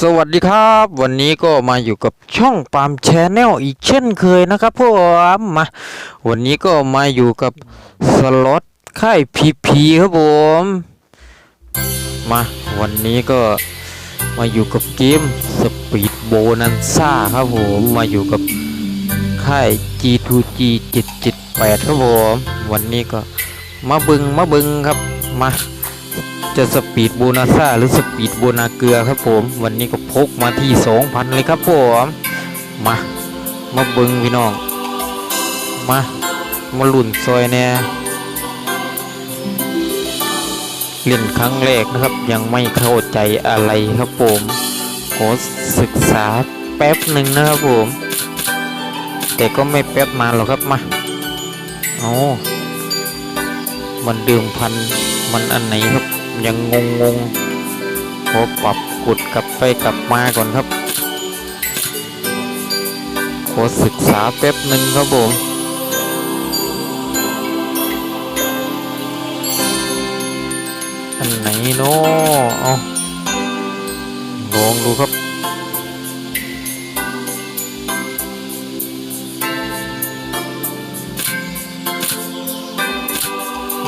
สวัสดีครับ วันนี้ก็มาอยู่กับช่องปามแชนแนลอีกเช่นเคยนะครับผมมาวันนี้ก็มาอยู่กับสล็อตค่ายพีพีครับผมมาวันนี้ก็มาอยู่กับเกมสปีดโบนันซ่าครับผมมาอยู่กับค่าย G2G 778ครับผมวันนี้ก็มาบึงมาบึงครับมา จะสปีดโบนาซ่าหรือสปีดโบนาเกลือครับผม วันนี้ก็พกมาที่ 2,000 เลยครับผม มา มาเบิงพี่น้อง มา มาลุ่นซอยแน่เล่นครั้งแรกนะครับยังไม่เข้าใจอะไรครับผมขอศึกษาแป๊บหนึ่งนะครับผม แต่ก็ไม่แป๊บนาหรอกครับมาเอามันเดิมพัน มันอันไหนครับยังงงงๆขอปรับกดกลับไปกลับมาก่อนครับ ขอศึกษาแป๊บหนึ่งครับผมอันไหนเนาะเอาลองดูครับ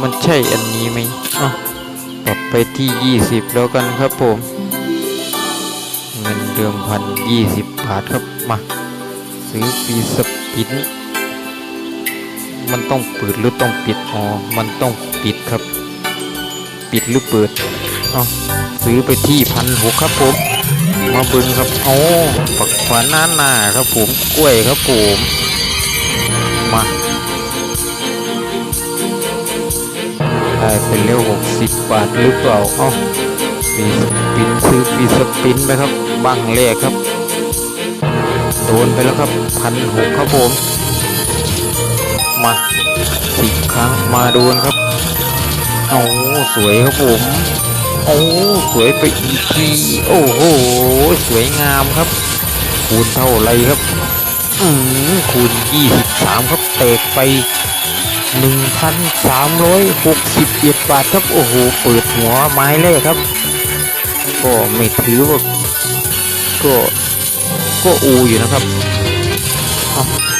มันใช่อันนี้ไหมอ้าปรับไปที่ 20 แล้วกันครับผม เงินเดิมพัน20บบาทครับ มา ซื้อฟีสปินมันต้องเปิดหรือต้องปิด อ๋อ มันต้องปิดครับ ปิดหรือเปิดเอาซื้อไปที่พันหกครับผม มาบึงครับโอ้ปักฝาหน้าหน้าครับผม กล้วยครับผม มา ได้ไปเร็ว60 บาทหรือเปล่าเอ้าปีสปินซื้อปีสปินไปครับบังเลขครับ โดนไปแล้วครับพันหกครับผม มาสิบครั้งมาโดนครับเอาสวยครับผมโอ้สวยไปอีกทีโอ้โหสวยงามครับ คูณเท่าไรครับ อืมคูณ 23 ครับเตกไป 1,361 บาทครับ โอ้โห เปิดหัวไม้แรกครับ ก็ไม่ถือว่าก็ก็อูอยู่นะครับ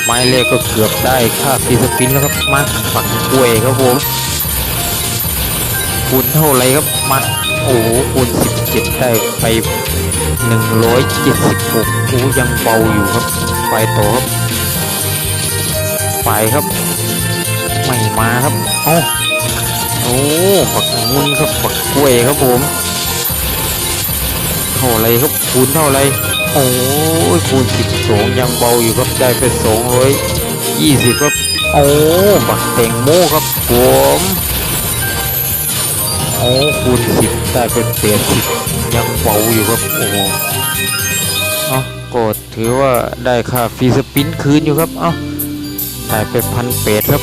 ไม้แรกก็เกือบได้ค่าฟีสปินแล้วครับ มาฝักกล้วยครับผมคูณเท่าไรครับมาโอ้โหคูณ17 ได้ไป 176โอ้ยังเบาอยู่ครับ ไปต่อครับ ไปครับ ม่มาครับเอ้าโอ้ปักงุนครับปักกล้วยครับผมเท่าไรครับคูณเท่าไรโอ้ยคูณสิบสองยังเบาอยู่ครับได้ไปสองร้อยยี่สิบครับโอ้บักแตงโมครับผมโอ้คูณสิบได้ไปเปดสิบยังเบาอยู่ครับโอ้เอ้าก็ถือว่าได้ค่าฟรีสปินคืนอยู่ครับเอ้าได้ไปพันเปดครับ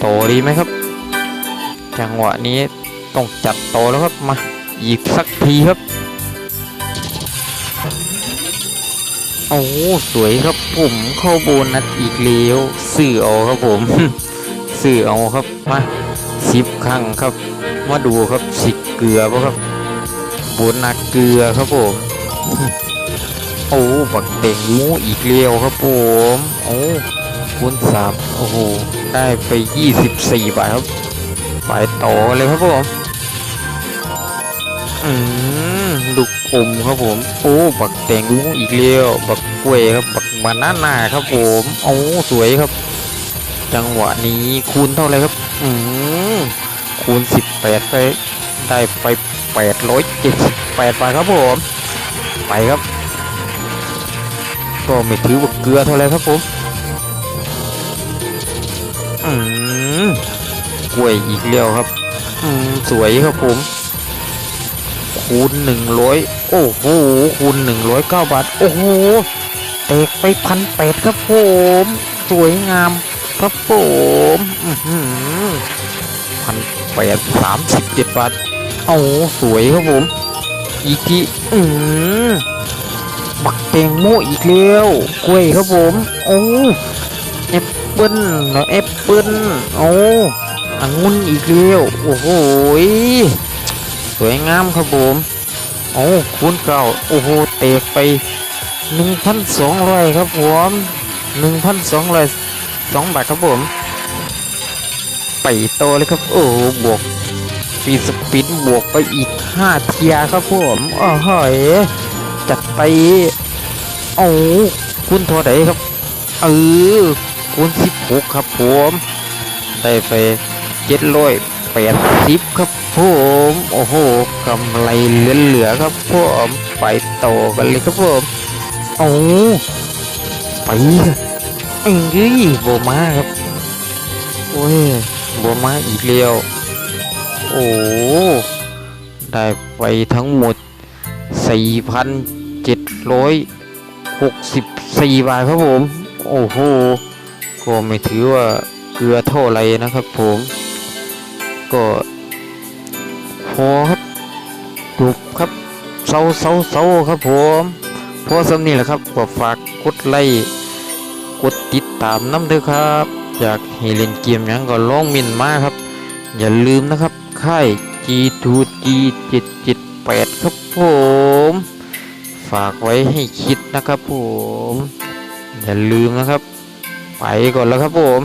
โตดีไหมครับ จังหวะนี้ต้องจัดโตแล้วครับมาหยิบสักทีครับโอ้สวยครับผมเข้าโบนัสอีกแล้วสื่อเอาครับผมสื่อเอาครับมาสิบครั้งครับ มาดูครับสิเกลือป่ะครับโบนัสเกลือครับผมโอ้บักเต่งมูอีกแล้วครับผมโอ้คูณสามโอ้โห ได้ไปยี่สิบสี่บาทครับ ไปต่อเลยครับผมอืมลูกอมครับผม โอ้ บักแตงลุงอีกแล้วบักกล้วยครับ บักบานาน่าครับผม โอ้สวยครับ จังหวะนี้คูณเท่าไหรครับ อืมคูณสิบแปดไป ได้ไปแปดร้อยเจ็ดสิบแปดบาทครับผม ไปครับ ก็ไม่ถือว่าเกลือเท่าไหรครับผม อืมกล้วยอีกแล้วครับ อืมสวยครับผม คูณหนึ่งร้อยโอ้โห คูณหนึ่งร้อยเก้าบาท โอ้โหแตกไปพันแปดครับผม สวยงามครับผมพันแปดสามสิบเจ็ดบาทโอ้สวยครับผม อีกทีอืมบักแตงโมอีกแล้วกล้วยครับผม โอ้แอปเปิ้ลเนาะแอปเปิ้ลโอ้องุ่นอีกแล้วโอ้โหสวยงามครับผมโอ้คูณเก้าโอ้โหเตกไปหนึ่งพันสองร้อยครับผมหนึ่งพันสองร้อยสองบาทครับผม ไปโตเลยครับ โอ้โหบวกฟรีสปินบวกไปอีกห้าเทียครับผมโอ้โหยจัดไป โอ้คุณเท่าไหร่ครับ เออ คูณสิบหกครับผมได้ไปเจ็ดร้อยแปดสิบครับผมโอ้โหกำไรเหลือๆครับผมไปโตกันเลยครับผมโอ้ไปเอ้ยโบมาครับโอ้ยโบมาอีกแล้วโอ้ได้ไปทั้งหมด 4,764 บาทครับผม โอ้โห ก็ไม่ถือว่าเกลือเท่าไรนะครับ ผม ก็พอครับจบครับเซาเซาเซาครับ ผมพอสำนี้แหละครับก็ฝากกดไลค์กดติดตามน้ำเด้อครับอยากให้เล่นเกมยังก็ลองมินมาครับ อย่าลืมนะครับค่าย G2G 778ครับผม ฝากไว้ให้คิดนะครับผม อย่าลืมนะครับ ไปก่อนแล้วครับผม